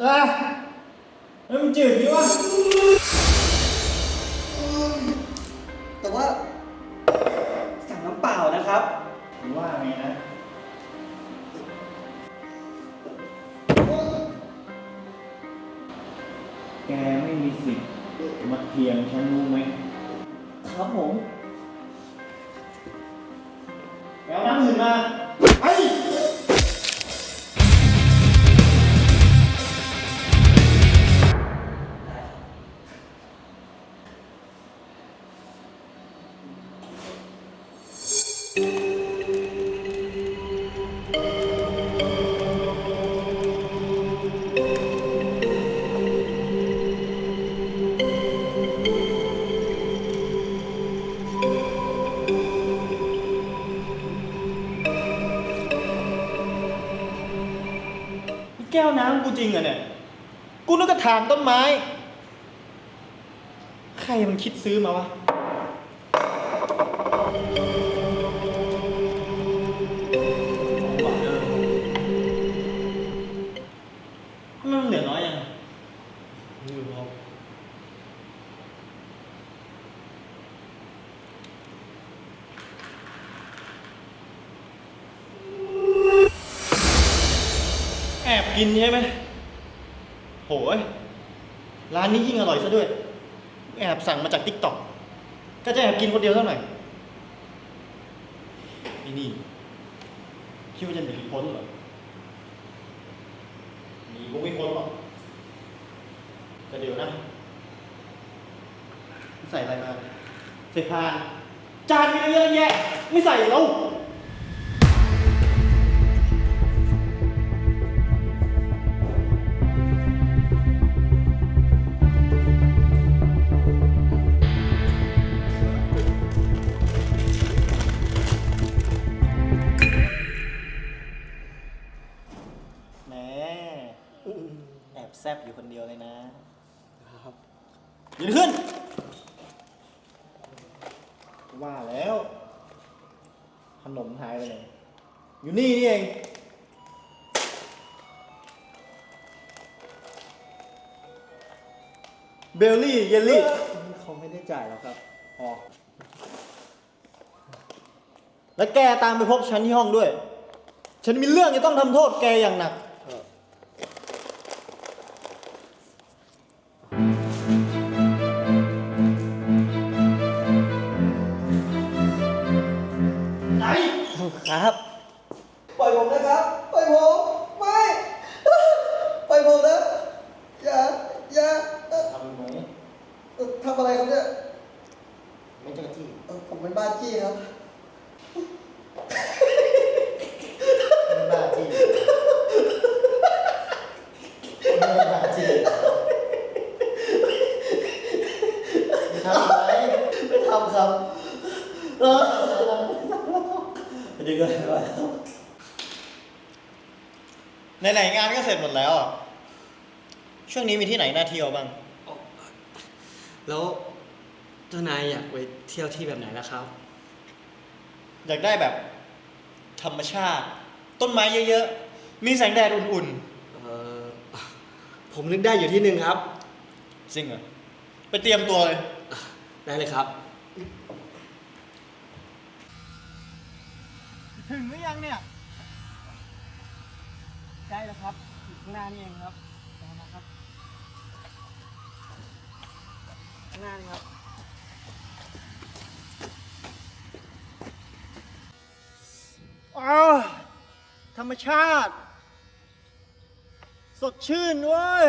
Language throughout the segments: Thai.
เอ้ยเฮ้ยมันจืดนี่วะแต่ว่า สั่งน้ำเปล่านะครับมึงว่าไงนะ แกไม่มีสิทธิ์มาเทียงฉันรู้ไหมครับผมแกเอาน้ำอื่นมา ก้วน้ำกูจริงเหรอะเนี่ย กูนึกกระถางต้นไม้ ใครมันคิดซื้อมาวะ แอบกินใช่ไหมโหยร้านนี้ยิ่งอร่อยซะด้วย แอบสั่งมาจากติ๊กต็อกก็จะแอบกินคนเดียวเท่าไหร่ไอ้นี่คิดว่าจะหนีพ้นเหรอหนีกูไม่พ้นหรอกแต่เดี๋ยวนะใส่อะไรมาใส่พาน จานมีเยอะแยะ ไม่ใส่แล้ว ยืนขึ้น ว่าแล้ว ขนมหายไปไหนอยู่นี่นี่เองเบลลี่เยลลี่เขาไม่ได้จ่ายแล้วครับอ๋อแล้วแกตามไปพบฉันที่ห้องด้วย ฉันมีเรื่องจะต้องทำโทษแกอย่างหนัก ครับ ปล่อยผมนะครับ ปล่อยผม ไม่ ปล่อยผมนะ อย่า อย่าเอ่อทำไหมเอ่อทำอะไรครับเนี่ย ไม่เจ้าที่ เอ่อผมเป็นบ้าจี้ครับ ไม่บ้าที่ไม่บ้าที่ทำไหม ไม่ทำครับ เออ ดีกันไปไหนๆงานก็เสร็จหมดแล้วอะช่วงนี้มีที่ไหนน่าเที่ยวบ้าง แล้วเจ้านายอยากไปเที่ยวที่แบบไหนล่ะครับ อยากได้แบบ ธรรมชาติ ต้นไม้เยอะๆ มีแสงแดดอุ่นเออผมนึกได้อยู่ที่หนึ่งครับ ๆ จริงเหรอ ไปเตรียมตัวเลย ได้เลยครับ ถึงหรือยังเนี่ยได้แล้วครับอยู่ข้างหน้านี่เองครับได้นะครับข้างหน้านี่ครับ อ้าว ธรรมชาติ สดชื่นเว้ย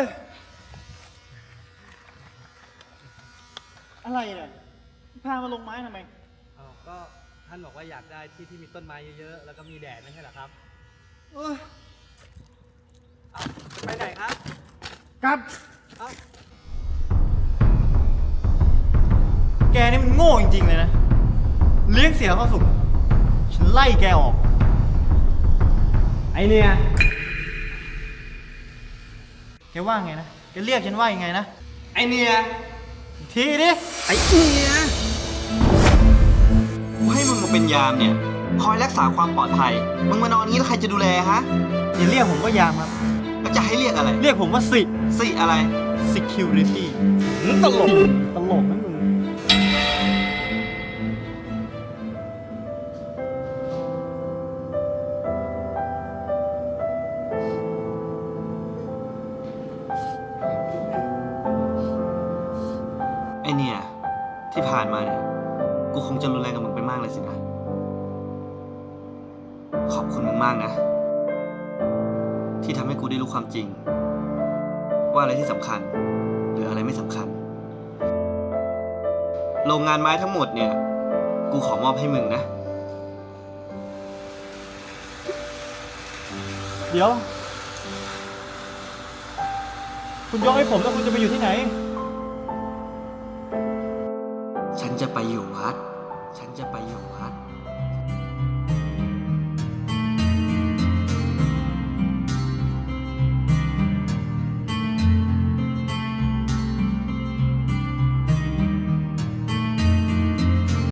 อะไรเนี่ยพามาลงไม้ทำไมอ๋อก็ ท่านบอกว่าอยากได้ที่ที่มีต้นไม้เยอะๆ แล้วก็มีแดดไม่ใช่เหรอครับเอ้ยเอาจะไปไหนครับกลับ เอ้าแกนี่มันโง่จริงๆเลยนะ เลี้ยงเสียเข้าสุขฉันไล่แกออก ไอเนี่ย แกว่าไงนะ แกเรียกฉันว่ายังไงนะ ไอเนี่ย อีกทีดิ ไอเนี่ย กูให้มึงมาเป็นยามเนี่ย คอยรักษาความปลอดภัย มึงมานอนนี้แล้วใครจะดูแลฮะอย่าเรียกผมว่ายามครับเอแล้วจะให้เรียกอะไร เรียกผมว่าสิ สิอะไร security ตลก ตลกนะมึง ไอเนี่ย ที่ผ่านมาเนี่ย กูคงจะรุนแรงกับมึงไปมากเลยสินะ ขอบคุณมึงมากนะ ที่ทำให้กูได้รู้ความจริง ว่าอะไรที่สำคัญ หรืออะไรไม่สำคัญ โรงงานไม้ทั้งหมดเนี่ย กูขอมอบให้มึงนะ เดี๋ยว คุณยกให้ผมแล้วคุณจะไปอยู่ที่ไหนฉัน จะไปอยู่วัด ฉันจะไปอยู่วัด